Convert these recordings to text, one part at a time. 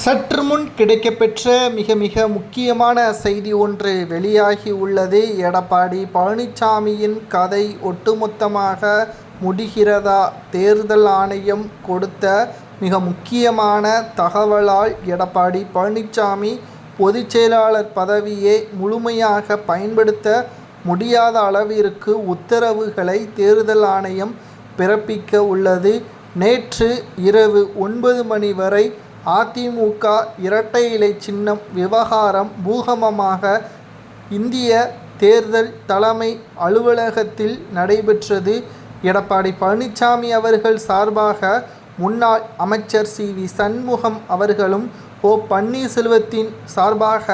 சற்று முன் கிடைக்கப்பெற்ற மிக மிக முக்கியமான செய்தி ஒன்று வெளியாகி உள்ளது. எடப்பாடி பழனிசாமியின் கதை ஒட்டுமொத்தமாக முடிகிறதா தேர்தல் ஆணையம் கொடுத்த மிக முக்கியமான தகவலால் எடப்பாடி பழனிசாமி பொதுச் செயலாளர் பதவியை முழுமையாக பயன்படுத்த முடியாத அளவிற்கு உத்தரவுகளை தேர்தல் ஆணையம் பிறப்பிக்க உள்ளது. நேற்று இரவு ஒன்பது மணி வரை அதிமுக இரட்டை இலை சின்னம் விவகாரம் பூகமமாக இந்திய தேர்தல் தலைமை அலுவலகத்தில் நடைபெற்றது. எடப்பாடி பழனிசாமி அவர்கள் சார்பாக முன்னாள் அமைச்சர் சி. வி. சண்முகம் அவர்களும் ஓ. பன்னீர்செல்வத்தின் சார்பாக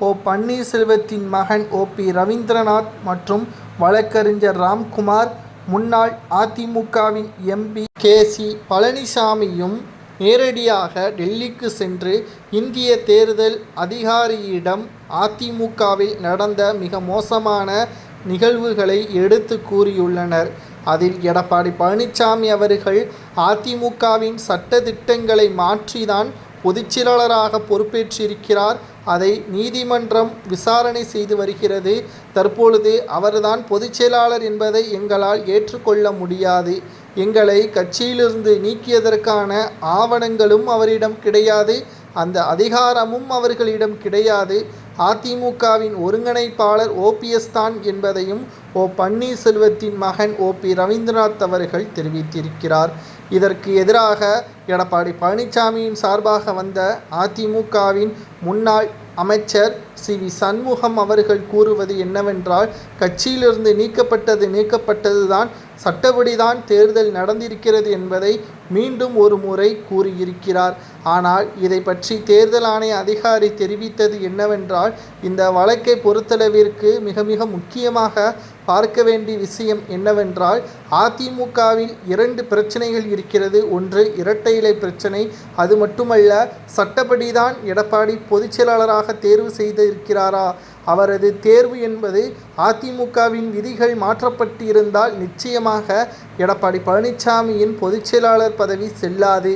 ஓ. பன்னீர்செல்வத்தின் மகன் ஓ. பி. ரவீந்திரநாத் மற்றும் வழக்கறிஞர் ராம்குமார் முன்னாள் அதிமுகவின் எம்பி கே. சி. பழனிசாமியும் நேரடியாக டெல்லிக்கு சென்று இந்திய தேர்தல் அதிகாரியிடம் அதிமுகவில் நடந்த மிக மோசமான நிகழ்வுகளை எடுத்து கூறியுள்ளனர். அதில் எடப்பாடி பழனிசாமி அவர்கள் அதிமுகவின் சட்ட திட்டங்களை மாற்றிதான் பொதுச்செயலாளராக பொறுப்பேற்றிருக்கிறார். அதை நீதிமன்றம் விசாரணை செய்து வருகிறது. தற்பொழுது அவர்தான் பொதுச்செயலாளர் என்பதை எங்களால் ஏற்றுக்கொள்ள முடியாது. எங்களை கட்சியிலிருந்து நீக்கியதற்கான ஆவணங்களும் அவரிடம் கிடையாது அந்த அதிகாரமும் அவர்களிடம் கிடையாது. அதிமுகவின் ஒருங்கிணைப்பாளர் ஓபிஎஸ் தான் என்பதையும் ஓ. பன்னீர்செல்வத்தின் மகன் ஓ. பி. ரவீந்திரநாத் அவர்கள் தெரிவித்திருக்கிறார். இதற்கு எதிராக எடப்பாடி பழனிசாமியின் சார்பாக வந்த அதிமுகவின் முன்னாள் அமைச்சர் சி. வி. சண்முகம் அவர்கள் கூறுவது என்னவென்றால் கட்சியிலிருந்து நீக்கப்பட்டது நீக்கப்பட்டதுதான் சட்டப்படிதான் தேர்தல் நடந்திருக்கிறது என்பதை மீண்டும் ஒரு முறை கூறியிருக்கிறார். ஆனால் இதை பற்றி தேர்தல் ஆணைய அதிகாரி தெரிவித்தது என்னவென்றால் இந்த வழக்கை பொறுத்தளவிற்கு மிக மிக முக்கியமாக பார்க்க வேண்டிய விஷயம் என்னவென்றால் அதிமுகவில் இரண்டு பிரச்சனைகள் இருக்கிறது. ஒன்று இரட்டை இலை பிரச்சனை அது மட்டுமல்ல சட்டப்படிதான் எடப்பாடி பொதுச் செயலாளராக தேர்வு செய்திருக்கிறாரா? அவரது தேர்வு என்பது அதிமுகவின் விதிகள் மாற்றப்பட்டிருந்தால் நிச்சயமாக எடப்பாடி பழனிசாமியின் பொதுச்செயலாளர் பதவி செல்லாது.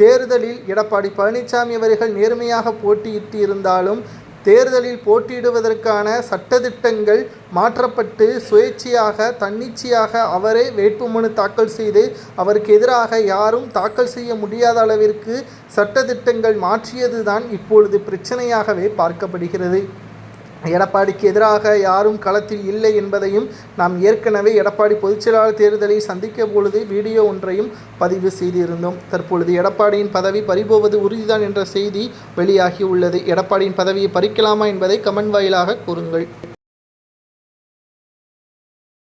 தேர்தலில் எடப்பாடி பழனிசாமி அவர்கள் நேர்மையாக போட்டியிட்டு இருந்தாலும் தேர்தலில் போட்டியிடுவதற்கான சட்டதிட்டங்கள் மாற்றப்பட்டு சுயேட்சையாக தன்னிச்சையாக அவரே வேட்புமனு தாக்கல் செய்து அவருக்கு எதிராக யாரும் தாக்கல் செய்ய முடியாத அளவிற்கு சட்டதிட்டங்கள் மாற்றியதுதான் இப்பொழுது பிரச்சனையாகவே பார்க்கப்படுகிறது. எடப்பாடிக்கு எதிராக யாரும் களத்தில் இல்லை என்பதையும் நாம் ஏற்கனவே எடப்பாடி பொதுச்செயலாளர் தேர்தலை சந்திக்க பொழுது வீடியோ ஒன்றையும் பதிவு செய்திருந்தோம். தற்பொழுது எடப்பாடியின் பதவி பறிபோவது உறுதிதான் என்ற செய்தி வெளியாகி உள்ளது. எடப்பாடியின் பதவியை பறிக்கலாமா என்பதை கமெண்ட் வாயிலாக கூறுங்கள்.